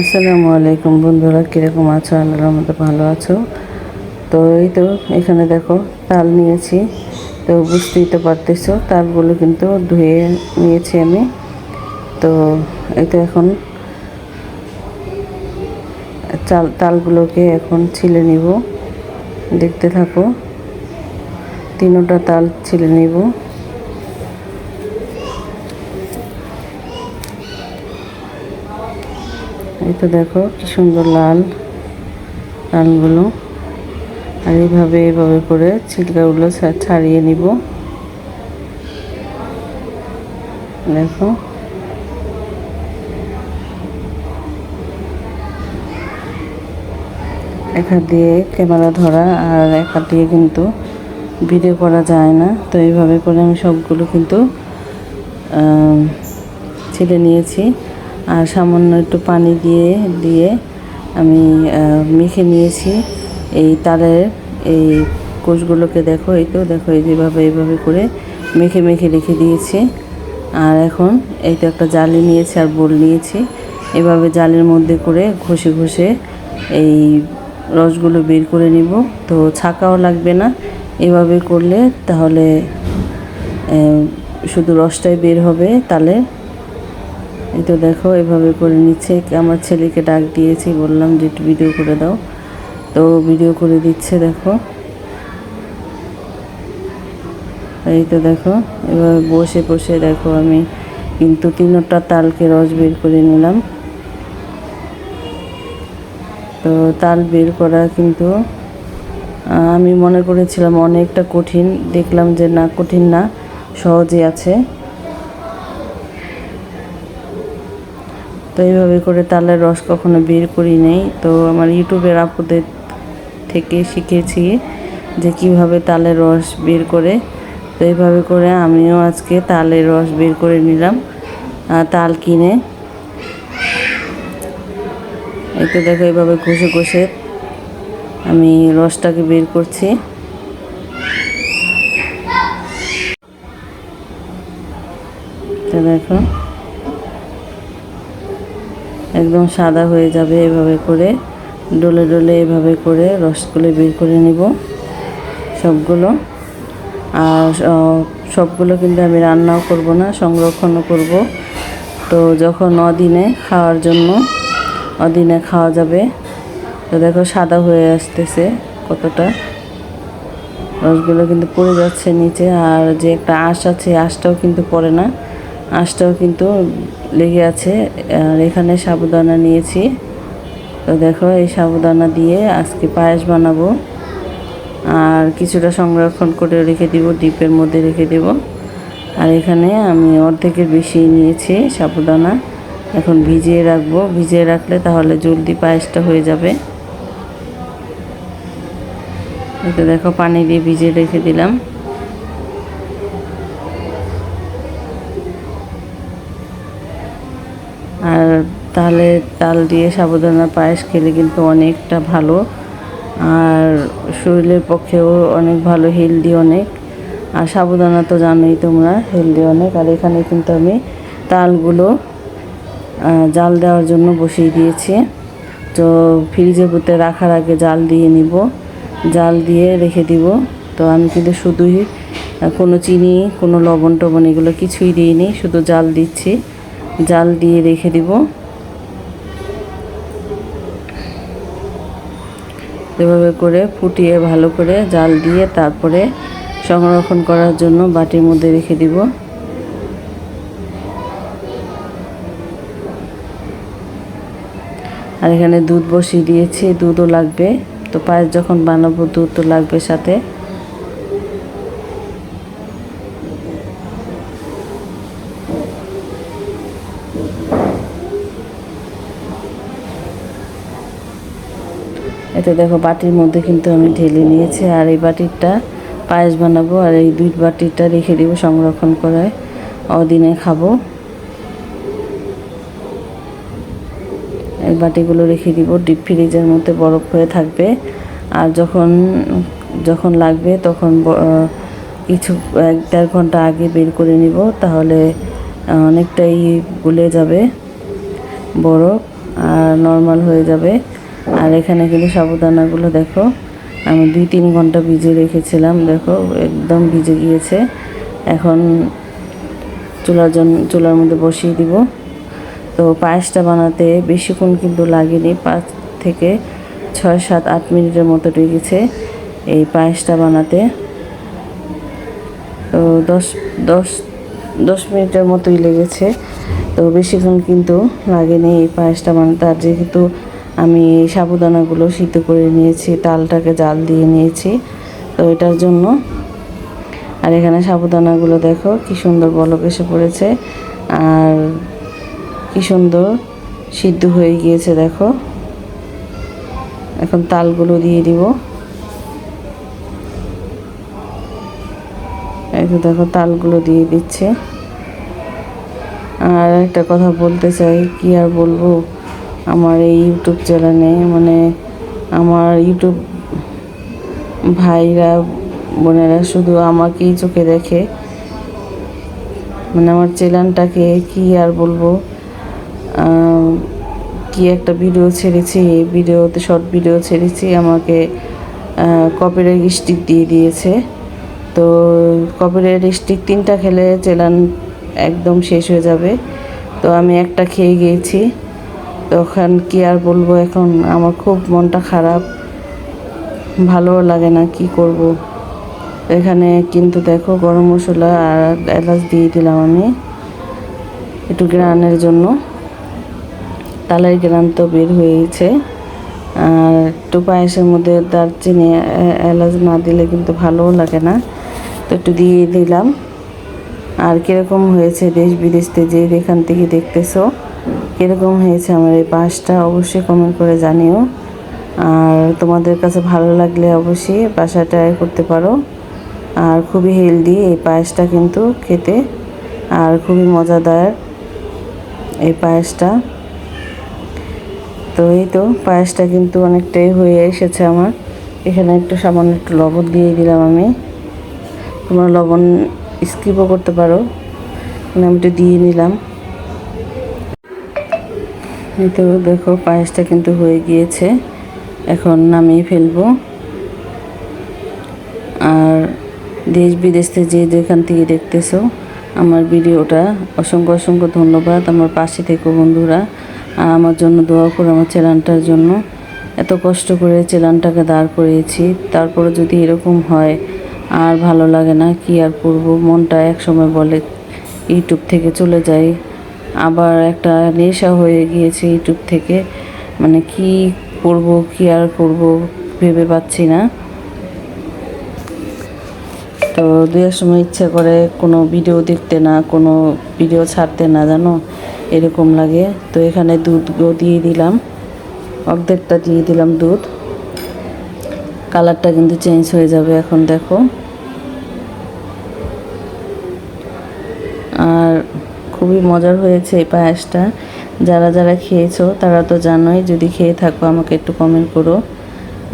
আসসালামু আলাইকুম বন্ধুরা, কীরকম আছো? আল্লাহর মতো ভালো আছো? তো এই তো এখানে দেখো, তাল নিয়েছি। তো বুঝতেই তো পারতেছো, তালগুলো কিন্তু ধুয়ে নিয়েছি আমি। তো এই তো এখন চাল, তালগুলোকে এখন ছিলে নিব। দেখতে থাকো, তিনোটা তাল ছিলে নিব। এই তো দেখো, কি সুন্দর লাল, লালগুলো। আর এইভাবে এইভাবে করে ছিলকাগুলো ছাড়িয়ে নিব। দেখো। এক হাত দিয়ে ক্যামেরা ধরা আর এক হাত দিয়ে কিন্তু ভিডিও করা যায় না। তো এইভাবে করে আমি সবগুলো কিন্তু ছিলে নিয়েছি। আর সামান্য একটু পানি দিয়ে দিয়ে আমি মেখে নিয়েছি। এই তারের এই কোষগুলোকে দেখো, এই তো দেখো, এই যেভাবে, এইভাবে করে মেখে মেখে রেখে দিয়েছি। আর এখন এই তো একটা জালি নিয়েছি আর বোল নিয়েছি। এভাবে জালের মধ্যে করে ঘষে ঘষে এই রসগুলো বের করে নিব। তো ছাকাও লাগবে না। এভাবে করলে তাহলে শুধু রসটাই বের হবে তাহলে এই তো দেখো, এভাবে করে নিচ্ছে। আমার ছেলেকে ডাক দিয়েছি, বললাম যে একটু ভিডিও করে দাও। তো ভিডিও করে দিচ্ছে, দেখো। এই তো দেখো, এভাবে বসে বসে দেখো আমি কিন্তু তিনটা তালকে রস বের করে নিলাম। তো তাল বের করা কিন্তু আমি মনে করেছিলাম অনেকটা কঠিন। দেখলাম যে না, কঠিন না সহজে আছে। তো এইভাবে করে তালের রস কখনো বের করি নেই। তো আমার ইউটিউবের আপুদের থেকে শিখেছি যে কীভাবে তালের রস বের করে। তো এইভাবে করে আমিও আজকে তালের রস বের করে নিলাম তাল কিনে। এই তো দেখো এইভাবে ঘষে ঘষে আমি রসটাকে বের করছি। তো দেখো। একদম সাদা হয়ে যাবে এভাবে করে। ডলে ডলে এভাবে করে রসগুলো বের করে নেব সবগুলো। আর সবগুলো কিন্তু আমি রান্নাও করব না, সংরক্ষণও করব। তো যখন অদিনে খাওয়ার জন্য, অদিনে খাওয়া যাবে। তো দেখো সাদা হয়ে আসতেছে কতটা। রসগুলো কিন্তু পড়ে যাচ্ছে নিচে, আর যে একটা আঁশ আছে, আঁশটাও কিন্তু পড়ে না। আঁশটাও কিন্তু লেগে আছে। আর এখানে সাবুদানা নিয়েছি। তো দেখো, এই সাবুদানা দিয়ে আজকে পায়েস বানাবো। আর কিছুটা সংরক্ষণ করে রেখে দিব, ডিপের মধ্যে রেখে দেব। আর এখানে আমি অর্ধেকের বেশি নিয়েছি সাবুদানা। এখন ভিজিয়ে রাখব। ভিজিয়ে রাখলে তাহলে জলদি পায়েসটা হয়ে যাবে। এটা দেখো, পানি দিয়ে ভিজিয়ে রেখে দিলাম। আর তাহলে তাল দিয়ে সাবুদানা পায়েস খেলে কিন্তু অনেকটা ভালো। আর শরীরের পক্ষেও অনেক ভালো হেলদি অনেক। আর সাবুদানা তো জানোই তোমরা হেলদি অনেক। আর এখানে কিন্তু আমি তালগুলো জাল দেওয়ার জন্য বসিয়ে দিয়েছি। তো ফ্রিজের ভিতরে রাখার আগে জাল দিয়ে নিব। জাল দিয়ে রেখে দিব। তো আমি কিন্তু শুধুই কোনো চিনি, কোনো লবণ টবণ এগুলো কিছুই দিইনি, শুধু জাল দিচ্ছি। জাল দিয়ে রেখে দিব। এভাবে করে ফুটিয়ে ভালো করে জাল দিয়ে তারপরে সংরক্ষণ করার জন্য বাটির মধ্যে রেখে দিব। আর এখানে দুধ বসিয়ে দিয়েছি, দুধও লাগবে। তো পায়েস যখন বানাবো, দুধ তো লাগবে সাথে। এতে দেখো বাটির মধ্যে কিন্তু আমি ঢেলে নিয়েছি, আর এই বাটিরটা পায়েস বানাবো, আর এই দুই বাটিটা রেখে দিব সংরক্ষণ করে অদিনে খাব। এই বাটিগুলো রেখে দিব, ডিপ ফ্রিজের মধ্যে বরফ হয়ে থাকবে। আর যখন যখন লাগবে তখন কিছু এক দেড় ঘণ্টা আগে বের করে নিব, তাহলে অনেকটাই গলে যাবে বরফ, আর নর্মাল হয়ে যাবে। আর এখানে কিন্তু সাবুদানাগুলো দেখো। আমি দুই তিন ঘণ্টা ভিজে রেখেছিলাম, দেখো, একদম ভিজে গিয়েছে। এখন চুলার জন্য চুলার মধ্যে বসিয়ে দিব। তো পায়েসটা বানাতে বেশিক্ষণ কিন্তু লাগেনি, পাঁচ থেকে ছয়, সাত, আট মিনিটের মতো লেগেছে এই পায়েসটা বানাতে। তো দশ দশ দশ মিনিটের মতোই লেগেছে। তো বেশিক্ষণ কিন্তু লাগেনি এই পায়েসটা বানাতে। আর যেহেতু আমি সাবুদানাগুলো সিদ্ধ করে নিয়েছি, তালটাকে জাল দিয়ে নিয়েছি। তো এটার জন্য আর এখানে সাবুদানাগুলো দেখো কি সুন্দর বলক এসে পড়েছে আর কি সুন্দর সিদ্ধ হয়ে গিয়েছে, দেখো। এখন তালগুলো দিয়ে দিব। তো দেখো, তালগুলো দিয়ে দিচ্ছে। আর একটা কথা বলতে চাই, কি আর বলব? আমার এই ইউটিউব চ্যানেলে মানে আমার ইউটিউব ভাইরা, বোনেরা শুধু আমাকেই চোখে দেখে। মানে আমার চ্যানেলটাকে কি আর বলব? কি একটা ভিডিও ছেড়েছি ভিডিওতে শর্ট ভিডিও ছেড়েছি, আমাকে কপিরাইট স্টিক দিয়ে দিয়েছে। তো কপিরাইট স্টিক তিনটা খেলে চ্যানেল একদম শেষ হয়ে যাবে। তো আমি একটা খেয়ে গিয়েছি। তখন কি আর বলব? এখন আমার খুব মনটা খারাপ। ভালো লাগে না কি করব। এখানে কিন্তু দেখো গরম মশলা আর এলাচ দিয়ে দিলাম আমি একটু গ্রানের জন্য। তালের গ্রান তো বের হয়েছে আর একটু পায়েসের মধ্যে দারচিনি এলাচ না দিলে কিন্তু ভালোও লাগে না। তো একটু দিয়ে দিলাম। আর কীরকম হয়েছে দেশ বিদেশ থেকে যে যেখান থেকে দেখতেছো? কীরকম হয়েছে আমার এই পায়েসটা অবশ্যই কমেন্ট করে জানিও। আর তোমাদের কাছে ভালো লাগলে অবশ্যই বাসায় ট্রাই করতে পারো। আর খুবই হেলদি এই পায়েসটা কিন্তু খেতে। আর খুবই মজাদার এই পায়েসটা তো এই তো পায়েসটা কিন্তু অনেকটাই হয়ে এসেছে আমার। এখানে একটু সামান্য একটু লবণ দিয়ে দিলাম আমি। তোমরা লবণ স্কিপও করতে পারো। আমি একটু দিয়ে নিলাম। এই তো দেখো পায়েসটা কিন্তু হয়ে গিয়েছে। এখন নামিয়ে ফেলব। আর দেশ বিদেশ থেকে যে যেখান থেকে দেখতেছো, আমার ভিডিওটা অসংখ্য অসংখ্য ধন্যবাদ আমার পাশে থেকো বন্ধুরা। আর আমার জন্য দোয়া করো আমার চ্যানেলটার জন্য। এত কষ্ট করে চ্যানেলটাকে দাঁড় করিয়েছি তারপরে যদি এরকম হয় আর ভালো লাগে না, কি আর করব? মনটা এক সময় বলে, ইউটিউব থেকে চলে যাই আবার একটা নেশা হয়ে গিয়েছে ইউটিউব থেকে। মানে কি করব, কি আর করব ভেবে পাচ্ছি না। তো দু এক সময় ইচ্ছা করে কোনো ভিডিও দেখতে না, কোনো ভিডিও ছাড়তে না, জানো? এরকম লাগে। তো এখানে দুধও দিয়ে দিলাম। অর্ধেকটা দিয়ে দিলাম দুধ। কালারটা কিন্তু চেঞ্জ হয়ে যাবে এখন, দেখো আর খুবই মজার হয়েছে এই পায়েসটা। যারা যারা খেয়েছো, তারা তো জানোই, যদি খেয়ে থাকো আমাকে একটু কমেন্ট করো।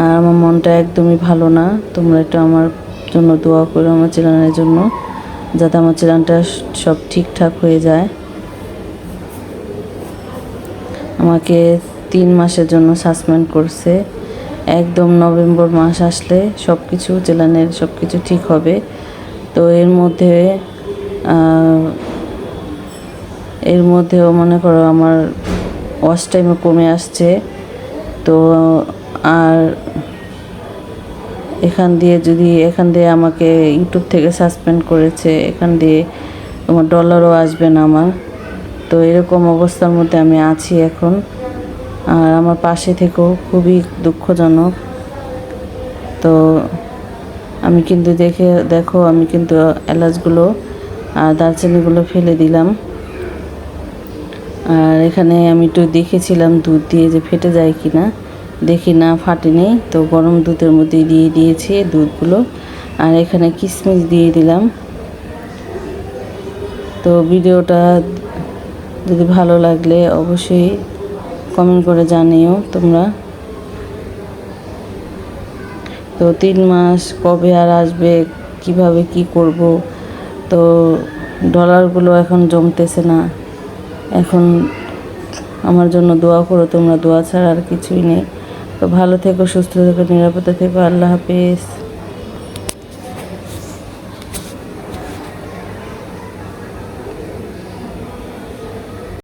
আর আমার মনটা একদমই ভালো না। তোমরা একটু আমার জন্য দোয়া করো আমার চ্যানেলের জন্য, যাতে আমার চ্যানেলটা সব ঠিকঠাক হয়ে যায়। আমাকে তিন মাসের জন্য সাসপেন্ড করছে। একদম নভেম্বর মাস আসলে সব কিছু চ্যানেলের সব কিছু ঠিক হবে। তো এর মধ্যে এর মধ্যেও মনে করো আমার ওয়াচ টাইমও কমে আসছে। তো আর এখান দিয়ে যদি, এখান দিয়ে আমাকে ইউটিউব থেকে সাসপেন্ড করেছে, এখান দিয়ে তোমার ডলারও আসবে না আমার। তো এরকম অবস্থার মধ্যে আমি আছি এখন। আর আমার পাশে থেকেও খুবই দুঃখজনক। তো আমি কিন্তু দেখে, দেখো আমি কিন্তু এলাচগুলো আর দারচিনিগুলো ফেলে দিলাম। আর এখানে আমি একটু দেখেছিলাম দুধ দিয়ে যে ফেটে যায় কি না দেখি না ফাটেনি তো গরম দুধের মধ্যে দিয়ে দিয়েছি দুধগুলো। আর এখানে কিশমিশ দিয়ে দিলাম। তো ভিডিওটা যদি ভালো লাগলে অবশ্যই কমেন্ট করে জানিও তোমরা। তো তিন মাস কবে আর আসবে, কীভাবে কি করব? তো ডলারগুলো এখন জমতেছে না। এখন আমার জন্য দোয়া করো, তোমরা দোয়া ছাড়া আর কিছুই নেই। তো ভালো থেকো, সুস্থ থেকো, নিরাপদে থেকো। আল্লাহ হাফিজ।